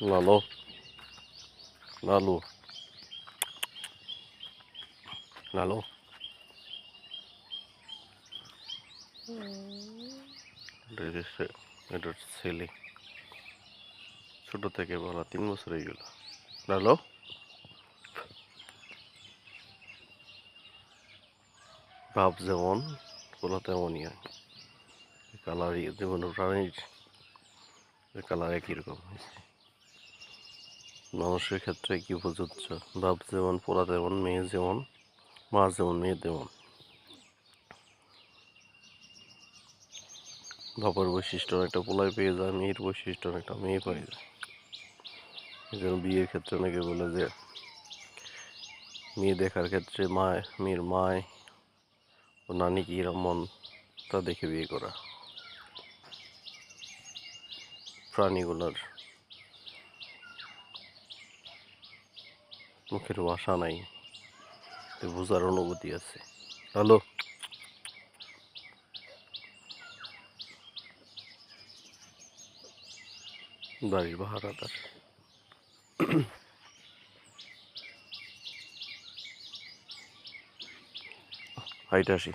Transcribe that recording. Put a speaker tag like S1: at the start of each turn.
S1: লালো লালু লালো এটা হচ্ছে এটা হচ্ছে ছেলে। ছোট থেকে বলা তিন বছর হয়ে গেল। লালো ভাব যেমন ওগুলো তেমনই হয়। কালার যেমন প্রাণীর কালার একই রকম। হয়েছে মানুষের ক্ষেত্রে কি প্রযোজ্য। বাপ যেমন, পোলা তেমন, মেয়ে যেমন, মা যেমন, মেয়ে তেমন। বাবার বৈশিষ্ট্য একটা পোলায় পেয়ে যায়, মেয়ের বৈশিষ্ট্য একটা মেয়ে পেয়ে যায়। এই জন্য বিয়ের ক্ষেত্রে অনেকে বলে যে, মেয়ে দেখার ক্ষেত্রে মায় মেয়ের মায় ও নানি কি মন, তা দেখে বিয়ে করা। প্রাণীগুলোর মুখের ভাষা নাই। বোঝার অনুভূতি আছে। হ্যালো? বাড়ির ভাড়াদার হাইটা আসি